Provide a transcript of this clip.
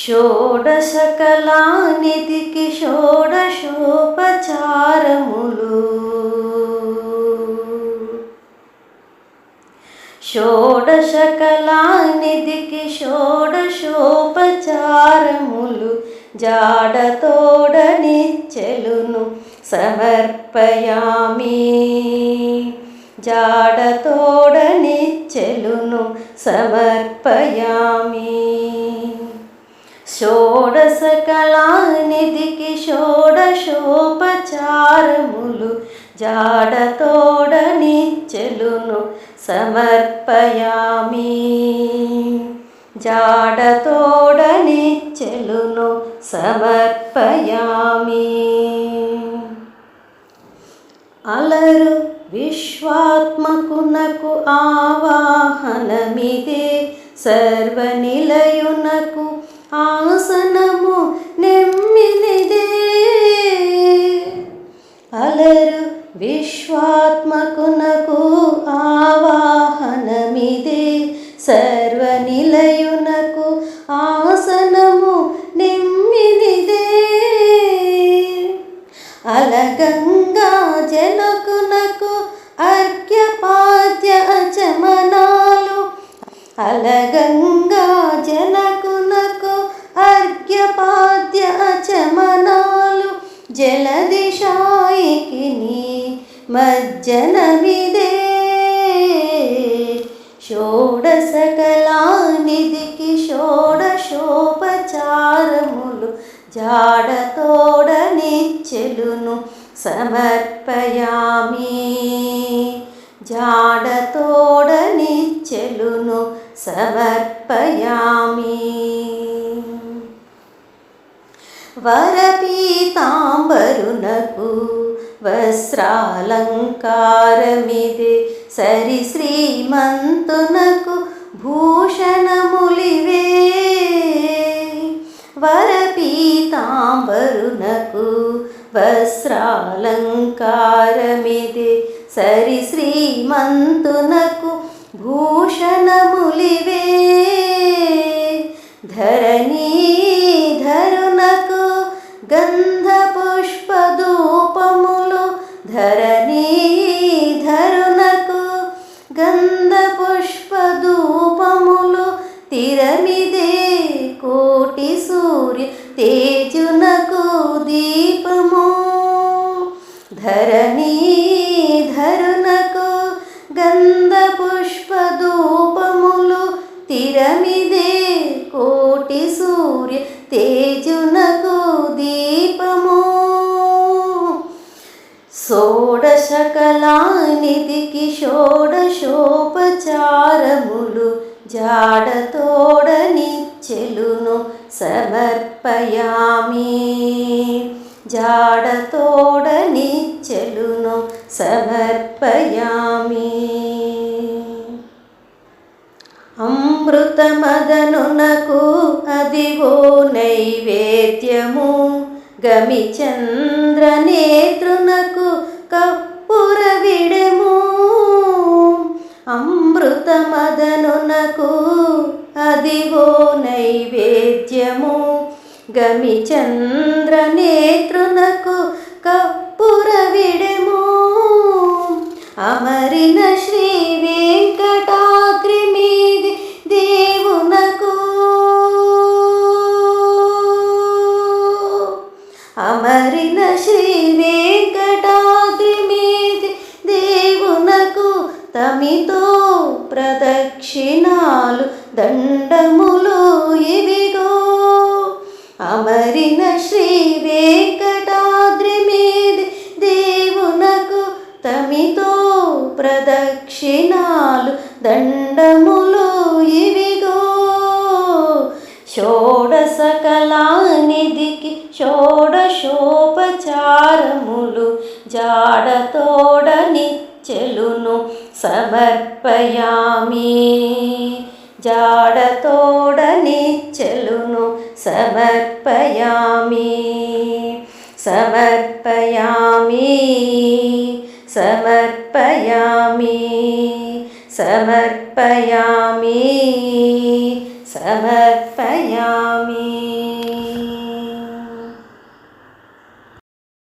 షోడశకళానిధికి షోడశోపచారములు షోడశకళానిధికి షోడశోపచారములు జాడతోడనిచ్చెలును సమర్పయామి. జాడతోడనిచ్చెలును సమర్పయామి. షోడశకళానిధికి షోడశోపచారములు జాడతోడనిచ్చెలును సమర్పయామి. జాడతోడనిచ్చెలును సమర్పయామి. అలరు విశ్వాత్మకునకు ఆవాహనమిదే సర్వనిలయునకు ఆ విశ్వాత్మకునకు ఆవాహనమిదే. సర్వనిలయునకు ఆసనము నిమ్మినిదే. అలగంగా జనకునకు అర్ఘ్యపాద్య అచమనాలు అలగంగా మజ్జనమిదే. షోడశకళానిధికి షోడశోపచారములు జాడతోడనిచ్చెలును సమర్పయామి. జాడతోడనిచ్చెలును సమర్పయామి. వరపీతా వస్త్రాలంకారమిది సరి శ్రీమంతునకు భూషణములివే. వరపీతాంబరునకు వస్త్రాలంకారమిది. సరి శ్రీమంతునకు భూషణములివే. ధరణీ తిరమిదే కోటి సూర్య తేజునకు దీపము. ధరణి ధరునకు గంధ పుష్పధూపములు తిరమిదే కోటి సూర్య తేజునకు దీపము. షోడశకళానిధికి షోడశోపచారములు జాడతో సమర్పయామి. జాడతోడ నిచ్చలును సమర్పయామి. అమృతమదనునకు అదివో నైవేద్యము. గమిచంద్రనేత్రునకు కప్పుర విడము. అమృతమదనునకు అదివో గమి చంద్ర నేత్రునకు కప్పుర విడము అమరిన శ్రీ వెంకటాద్రి మీది దేవునకు. అమరిన శ్రీ వెంకటాద్రి మీది దేవునకు తమితో ప్రదక్షిణాలు దండములు ఇవి అమరిన శ్రీ వెంకటాద్రి మీద దేవునకు తమితో ప్రదక్షిణాలు దండములు ఇవిగో. షోడశకళానిధికి షోడశోపచారములు జాడతోడని చెలును సమర్పయామి. జాడతో సమర్పయామి సమర్పయామి సమర్పయామి సమర్పయామి సమర్పయామి